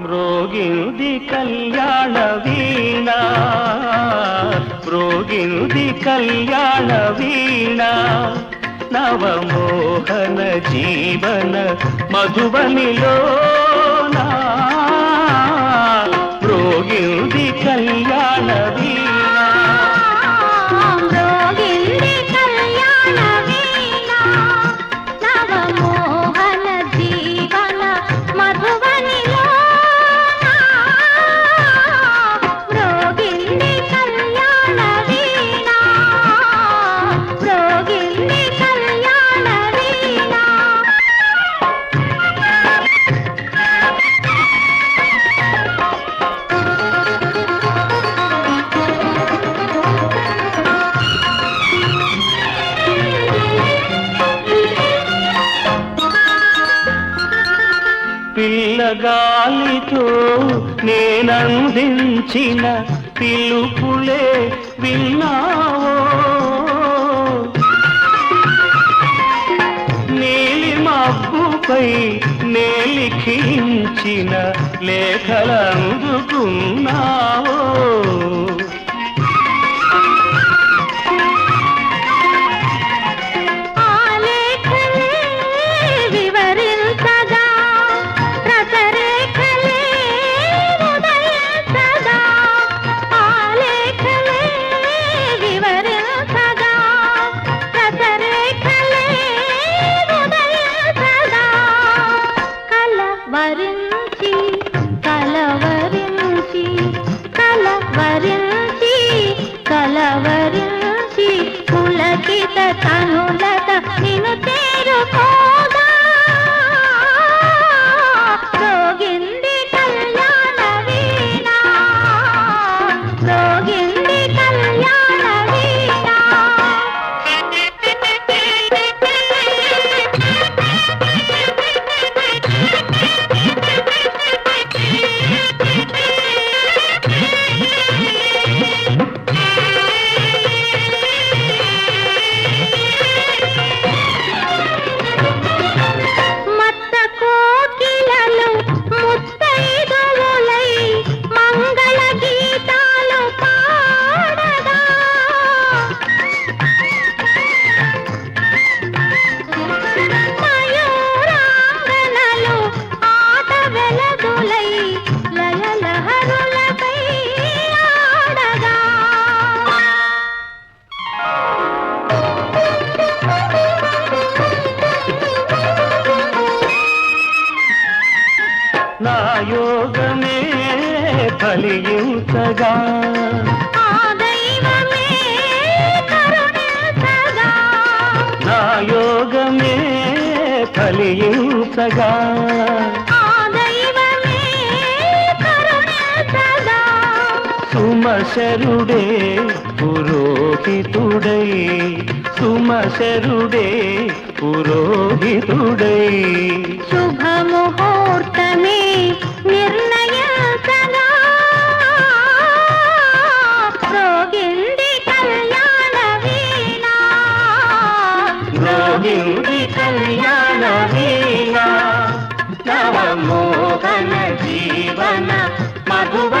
మ్రోగింది కళ్యాణ వీణా. మ్రోగింది కళ్యాణ వీణా. నవమోహన జీవన మధుబనిలో గాలితో నేనందించిన పిలుపులే విన్నావో? నీలి మబ్బుపై నేలిఖించిన లేఖలందుకున్నావో கலவர కరుణించగా. నా యోగమే కరుణించగా. సుమశరుడే పురోహితుడై సుమశరుడే పురోహితుడై. శుభముహూర్తమే నవయుగి కళ్యాణ వీణ నవమోహన జీవన మధువ